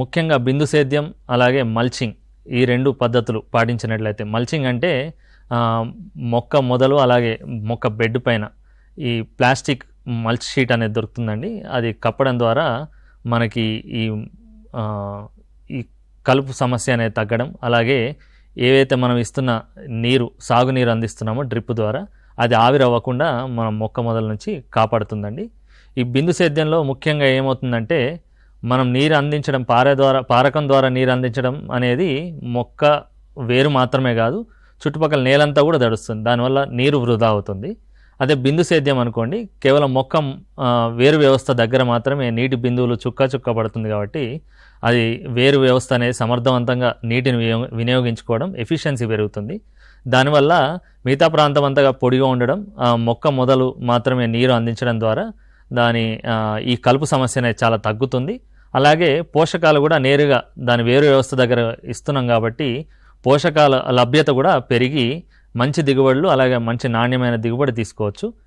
ముఖ్యంగా బిందు సేద్యం అలాగే మల్చింగ్ ఈ రెండు పద్ధతులు పాటించినట్లయితే. మల్చింగ్ అంటే మొక్క మొదలు అలాగే మొక్క బెడ్ పైన ఈ ప్లాస్టిక్ మల్చ్ షీట్ అనేది దొరుకుతుందండి. అది కప్పడం ద్వారా మనకి ఈ ఈ కలుపు సమస్య అనేది తగ్గడం అలాగే ఏవైతే మనం ఇస్తున్న నీరు సాగునీరు అందిస్తున్నామో డ్రిప్ ద్వారా అది ఆవిరవ్వకుండా మన మొక్క మొదల నుంచి కాపాడుతుందండి. ఈ బిందు సేద్యంలో ముఖ్యంగా ఏమవుతుందంటే మనం నీరు అందించడం పారే ద్వారా పారకం ద్వారా నీరు అందించడం అనేది మొక్క వేరు మాత్రమే కాదు చుట్టుపక్కల నేలంతా కూడా దడుస్తుంది దానివల్ల నీరు వృధా అవుతుంది. అదే బిందు సేద్యం అనుకోండి కేవలం మొక్క వేరు వ్యవస్థ దగ్గర మాత్రమే నీటి బిందువులు చుక్క చుక్క పడుతుంది కాబట్టి అది వేరు వ్యవస్థ అనేది సమర్థవంతంగా నీటిని వినియోగించుకోవడం ఎఫిషియన్సీ పెరుగుతుంది. దానివల్ల మిగతా ప్రాంతం అంతగా పొడిగా ఉండడం మొక్క మొదలు మాత్రమే నీరు అందించడం ద్వారా దాని ఈ కలుపు సమస్య అనేది చాలా తగ్గుతుంది. అలాగే పోషకాలు కూడా నేరుగా దాని వేరు వ్యవస్థ దగ్గర ఇస్తున్నాం కాబట్టి పోషకాల లభ్యత కూడా పెరిగి మంచి దిగుబడులు అలాగే మంచి నాణ్యమైన దిగుబడి తీసుకోవచ్చు.